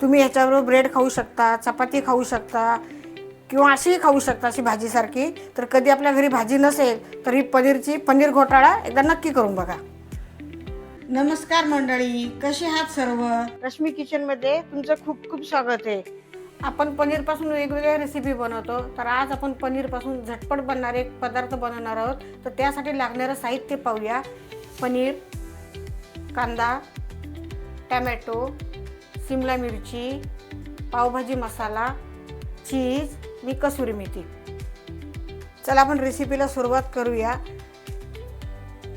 तुम्ही ह्याच्याबरोबर ब्रेड खाऊ शकता चपाती खाऊ शकता किंवा अशीही खाऊ शकता अशी भाजीसारखी तर कधी आपल्या घरी भाजी नसेल तर ही पनीरची पनीर घोटाळा एकदा नक्की करून बघा. नमस्कार मंडळी कसे आहात सर्व? रश्मी किचनमध्ये तुमचं खूप खूप स्वागत आहे. आपण पनीरपासून वेगवेगळ्या रेसिपी बनवतो तर आज आपण पनीरपासून झटपट बनणारे एक पदार्थ बनवणार आहोत. तर त्यासाठी लागणारं साहित्य पाहूया. पनीर कांदा टॅमॅटो सिमला मिरची पावभाजी मसाला चीज आणि कसुरी मेथी. चला आपण रेसिपीला सुरुवात करूया.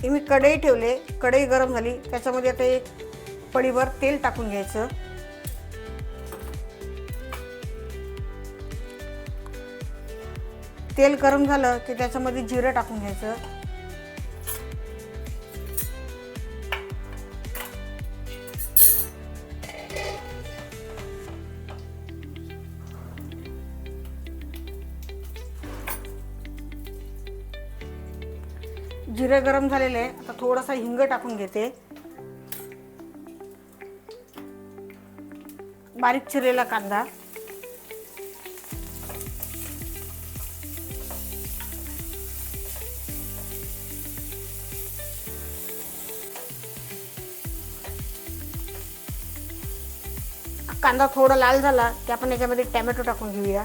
हे मी कढई ठेवले. कढई गरम झाली. त्याच्यामध्ये आता एक पडीभर तेल टाकून घ्यायचं. तेल गरम झालं की त्याच्यामध्ये जिरं टाकून घ्यायचं. जिरे गरम झालेले आहे आता थोडासा हिंग टाकून घेते. बारीक चिरलेला कांदा. कांदा थोडा लाल झाला की आपण याच्यामध्ये टॅमॅटो टाकून घेऊया.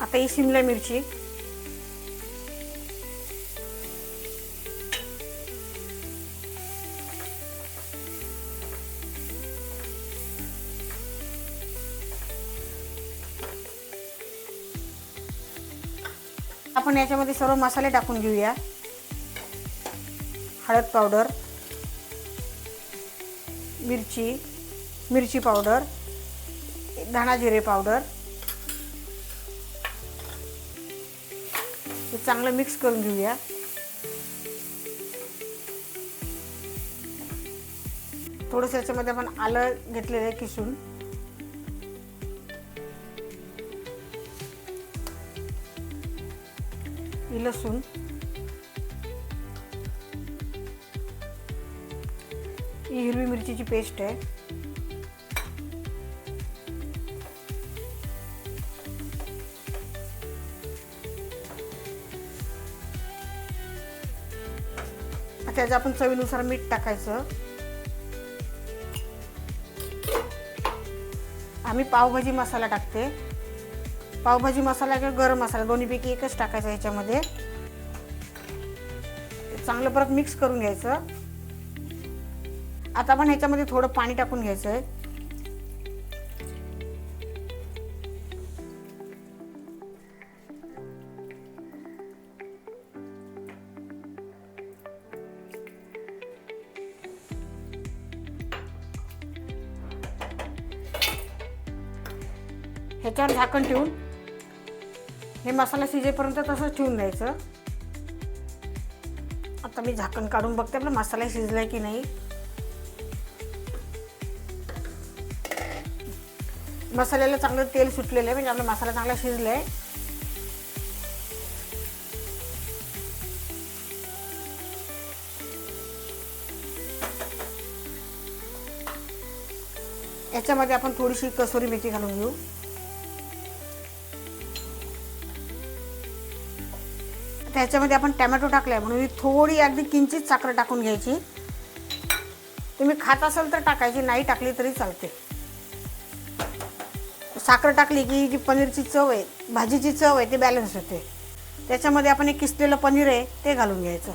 आता ही शिमला मिरची. आपण याच्यामध्ये सर्व मसाले टाकून घेऊया. हळद पावडर मिरची मिरची पावडर धणा जिरे पावडर हे चांगलं मिक्स करून घेऊया. थोडंसं याच्यामध्ये आपण आलं घेतलेलं आहे किसून. लसूण. ही हिरवी मिरचीची पेस्ट आहे. त्याचं आपण चवीनुसार मीठ टाकायचं. आम्ही पावभाजी मसाला टाकते. पावभाजी मसाला किंवा गरम मसाला दोन्हीपैकी एकच टाकायचा याच्यामध्ये. चांगलं परत मिक्स करून घ्यायचं. आता आपण ह्याच्यामध्ये थोडं पाणी टाकून घ्यायचं आहे ह्याच्यावर झाकण ठेवून हे मसाला शिजेपर्यंत तसंच ठेवून द्यायचं. आता मी झाकण काढून बघते आपला मसाला शिजलाय की नाही. मसाल्याला चांगलं तेल सुटलेलं आहे म्हणजे आपला मसाला चांगला शिजलाय. याच्यामध्ये आपण थोडीशी कसुरी मेथी घालून घेऊ. त्याच्यामध्ये आपण टॅमॅटो टाकलाय म्हणून थोडी अगदी किंचित साखर टाकून घ्यायची. तुम्ही खात असाल तर टाकायची नाही टाकली तरी चालते. साखर टाकली की जी पनीरची चव आहे भाजीची चव आहे ती बॅलन्स होते. त्याच्यामध्ये आपण एक किसलेलं पनीर आहे ते घालून घ्यायचं.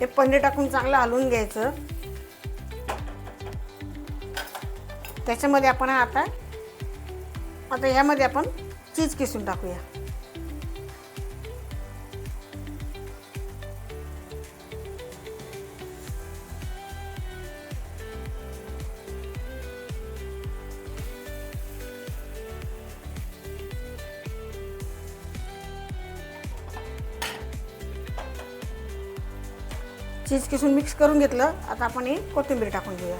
हे पनीर टाकून चांगलं हलवून घ्यायचं. त्याच्यामध्ये आपण आता आता ह्यामध्ये आपण चीज किसून टाकूया. चीज किसून मिक्स करून घेतलं. आता आपण ही कोथिंबीर टाकून घेऊया.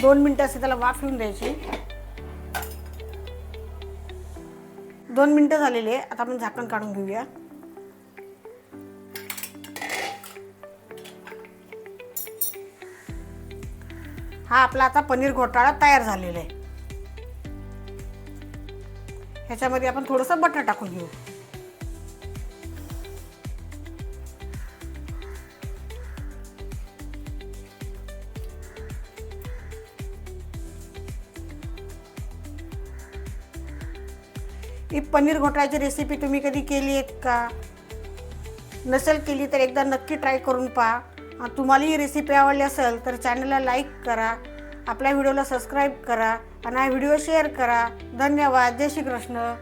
दोन मिनटं असे त्याला वाफ येऊन द्यायची. दोन मिनटं झालेली आहे. आता आपण झाकण काढून घेऊया. हा आपला आता पनीर घोटाळा तयार झालेला आहे. ह्याच्यामध्ये आपण थोडंसं बटर टाकून घेऊ. ही पनीर घोटाळ्याची रेसिपी तुम्ही कधी केली आहेत का? नसेल केली तर एकदा नक्की ट्राय करून पहा. तुम्हाला ही रेसिपी आवडली असेल तर चॅनलला लाईक करा आपल्या व्हिडिओला सबस्क्राईब करा आणि हा व्हिडिओ शेअर करा. धन्यवाद. जय श्री कृष्ण